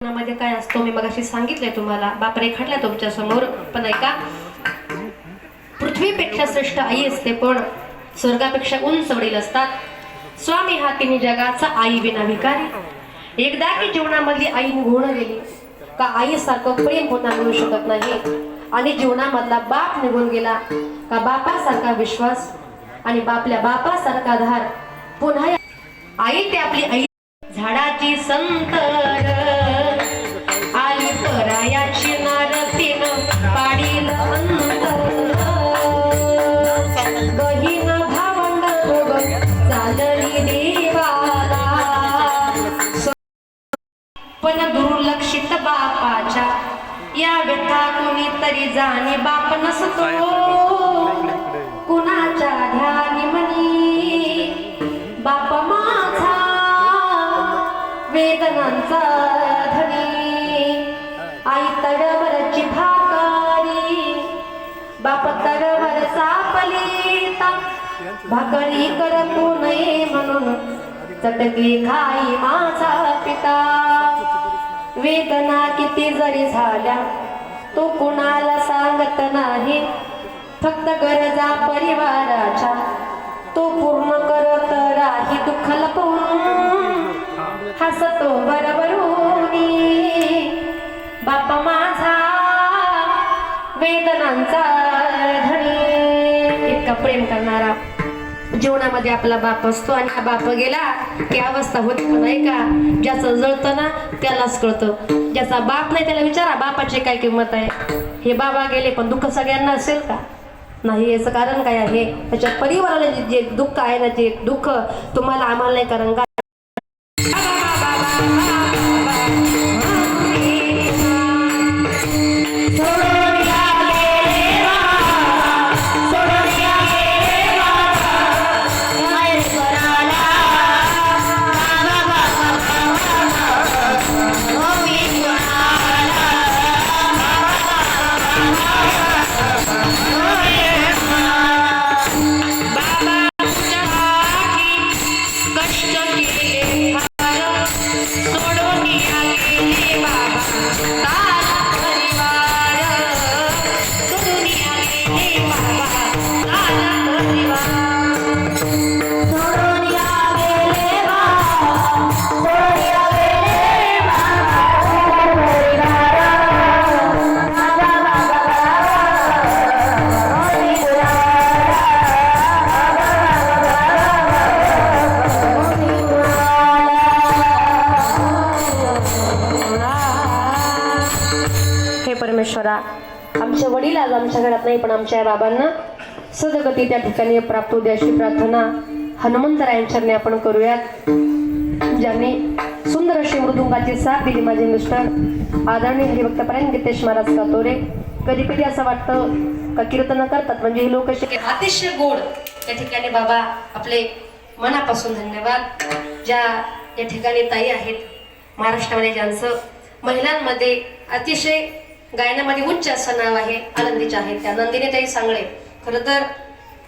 मध्ये काय असतो मी मगाशी सांगितलंय तुम्हाला. बाप रेखाटला तुमच्यासमोर पण ऐका पृथ्वीपेक्षा श्रेष्ठ आई असते पण स्वर्गापेक्षा उंच वडील असतात. स्वामी हा तिने जगाचा आई विना भिकारी. एकदा की जीवनामधली आई निघून गेली का आईसारखं प्रेम होता मिळू शकत नाही? आणि जीवनामधला बाप निघून गेला का बापासारखा विश्वास आणि बापल्या बापासारखा धार पुन्हा आई ते आपली आई. झाडाची संत दुर्लक्षित बापाच्या. या व्यथा कोणीतरी जाणे बाप नसतो कुणाच्या ध्यानी म्हणी? बाप माझा वेदनांचा धनी. आई तडवरची भाकरी बाप तडवर सापलीता भाकरी करतो नये म्हणून चटकी खाई माझा पिता. वेदना किती जरी झाल्या तो कुणाला सांगत नाही. फक्त गरजा परिवाराच्या तो पूर्ण करत राही दुःख लपवून हसतो बरोबरूनी बापा माझा वेदनांचा धनी. इतका प्रेम करणारा जीवनामध्ये आपला बाप असतो आणि हा बाप गेला की अवस्था होती पण नाही का? ज्याचं जळतं ना त्यालाच कळतं. ज्याचा बाप नाही त्याला विचारा बापाची काय किंमत आहे? हे बाबा गेले पण दुःख सगळ्यांना असेल का? नाही याचं कारण काय आहे? त्याच्या परिवाराला जे- दुःख आहे ना जे दुःख तुम्हाला आम्हाला नाही कारण का परमेश्वरा आमच्या वडील आज आमच्या घरात नाही पण आमच्या बाबांना सदगती त्या ठिकाणी प्राप्त होऊ अशी प्रार्थना हनुमंतरायांच्या आपण करूयात. ज्यांनी सुंदर अशी मृदुंगाची साथ दिली माझे मिस्टर आदरणीय हरिभक्तपर्यंत गीतेश महाराज कातोरे. कधी कधी असं वाटतं का कीर्तन करतात म्हणजे हे लोक असे अतिशय गोड त्या ठिकाणी बाबा आपले मनापासून धन्यवाद. ज्या या ठिकाणी ताई आहेत महाराष्ट्रामध्ये ज्यांचं महिलांमध्ये अतिशय गायनामध्ये उच्च असं नाव आहे आनंदीच्या आहेत त्या नंदिनी ताई सांगळे. खरं तर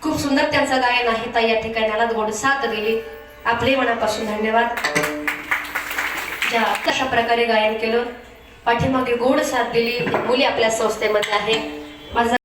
खूप सुंदर त्यांचं गायन आहे ताई या ठिकाणी गोड साथ दिली. आपले मनापासून धन्यवाद. ज्या कशा प्रकारे गायन केलं पाठीमागे गोड साथ दिली. मुली आपल्या संस्थेमध्ये आहे. माझा